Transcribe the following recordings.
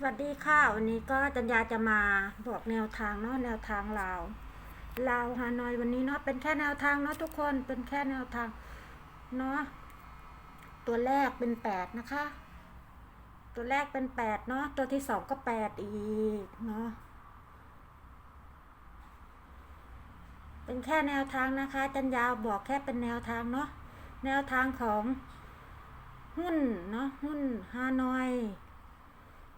สวัสดีค่ะ วันนี้ก็จัญญาจะมาบอกแนวทางเนาะแนวทางลาวลาวฮานอยวันนี้เนาะเป็นแค่แนวทางเนาะทุกคนเป็นแค่แนวทางเนาะตัวแรกเป็นแปดนะคะ ตัวแรกเป็นแปดเนาะตัวที่สองก็แปดอีกเนาะเป็นแค่แนวทางนะคะ จัญญาบอกแค่เป็นแนวทางเนาะแนวทางของหุ้นเนาะหุ้นฮานอย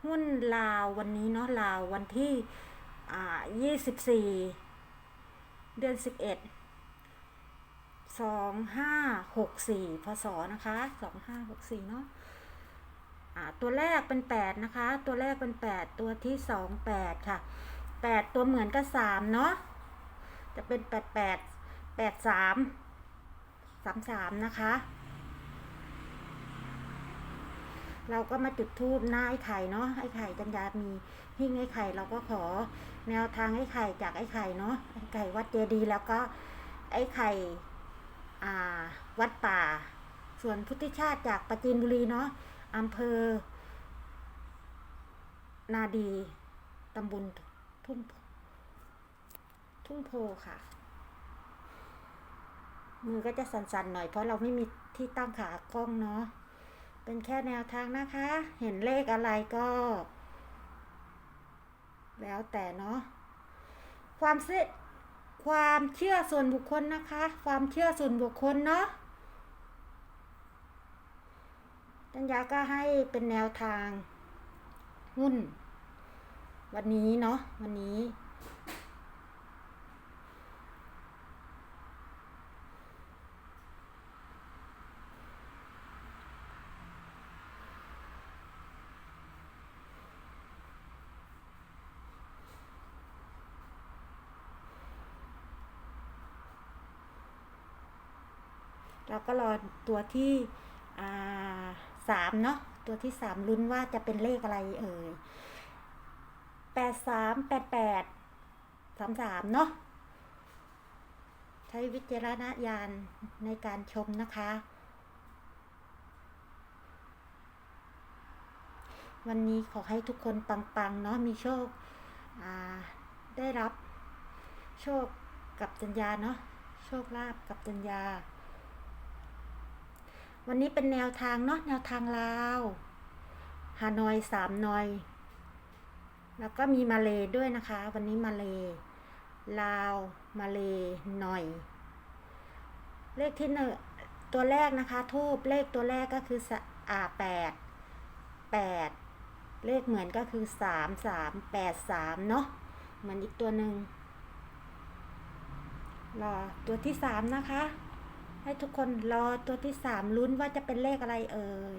หุ้นลาววันนี้เนาะลาววันที่อ่ายี่สิบสี่เดือนสิบเอ็ดสองห้าหกสี่พศนะคะสองห้าหกสี่เนาะตัวแรกเป็นแปดนะคะ ตัวแรกเป็นแปดตัวที่สองแปดค่ะแปดตัวเหมือนกับสามเนาะจะเป็นแปดแปดแปดสามสามสามนะคะ เราก็มาจุดทูบหน้าไอ้ไข่เนาะไอ้ไข่จัญญามีหิ้งไอ้ไข่เราก็ขอแนวทางไอ้ไข่จากไอ้ไข่เนาะไอ้ไข่วัดเจดีแล้วก็ไอ้ไข่อ่าวัดป่า ส่วนพุทธิชาติจากปจีนบุรีเนาะอำเภอ นาดีตำบลทุ่งทุ่งโพค่ะ มือก็จะสั่นๆหน่อยเพราะเราไม่มีที่ตั้งขากล้องเนาะ เป็นแค่แนวทางนะคะ เห็นเลขอะไรก็ แล้วแต่เนาะ ความเชื่อความเชื่อส่วนบุคคลนะคะ ความเชื่อส่วนบุคคลเนาะจัญญาก็ให้เป็นแนวทางหุ้น วันนี้เนาะวันนี้ เราก็รอตัวที่สามเนาะตัวที่สามลุ้นว่าจะเป็นเลขอะไรเอ่ยแปดสามแปดแปดสามสามเนาะใช้วิจารณญาณในการชมนะคะ วันนี้ขอให้ทุกคนปังๆเนาะมีโชคได้รับโชคกับจัญญาเนาะโชคลาภกับจัญญา วันนี้เป็นแนวทางเนาะแนวทางลาวฮานอยสามนอย แล้วก็มีมาเลด้วยนะคะ วันนี้มาเลลาวมาเลหน่อย เลขที่หนึ่งตัวแรกนะคะทูบเลขตัวแรกก็คือสอ่าแปดแปดเลขเหมือนก็คือสามสามแปดสามเนาะเหมือนอีกตัวหนึ่งรอตัวที่สามนะคะ ให้ทุกคนรอตัวที่สามลุ้นว่าจะเป็นเลขอะไรเอ่ย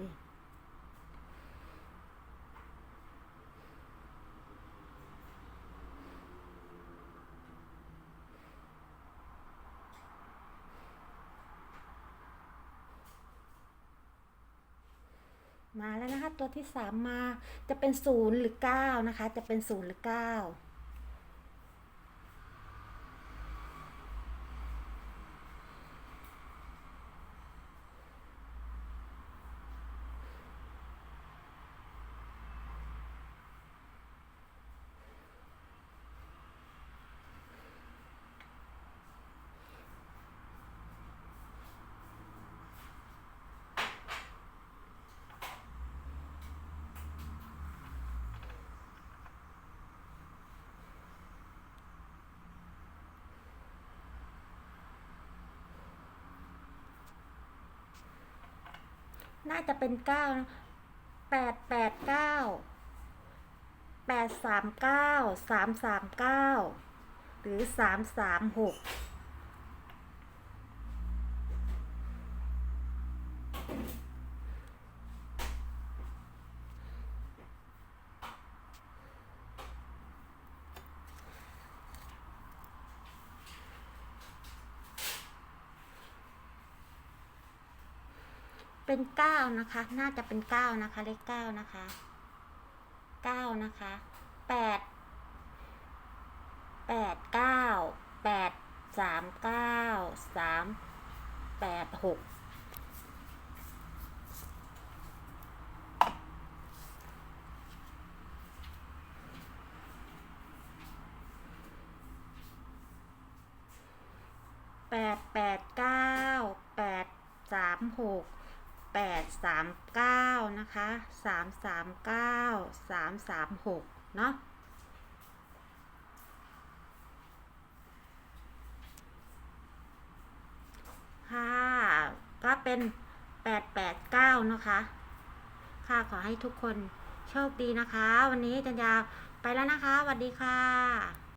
มาแล้วนะคะ ตัวที่สามมาจะเป็นศูนย์หรือเก้านะคะ จะเป็นศูนย์หรือเก้า น่าจะเป็นเก้านะแปดแปดเก้าแปดสามเก้าสามสามเก้าหรือสามสามหก เป็นเก้านะคะ น่าจะเป็นเก้านะคะ เลขเก้านะคะเก้านะคะแปดแปดเก้าแปดสามเก้าสามแปดหกแปดแปดเก้าแปดสามหก แปดสามเก้านะคะสามสามเก้าสามสามหกเนาะค่ะ ก็เป็นแปดแปดเก้านะคะ ค่ะ ขอให้ทุกคนโชคดีนะคะ วันนี้จันยาไปแล้วนะคะสวัสดีค่ะ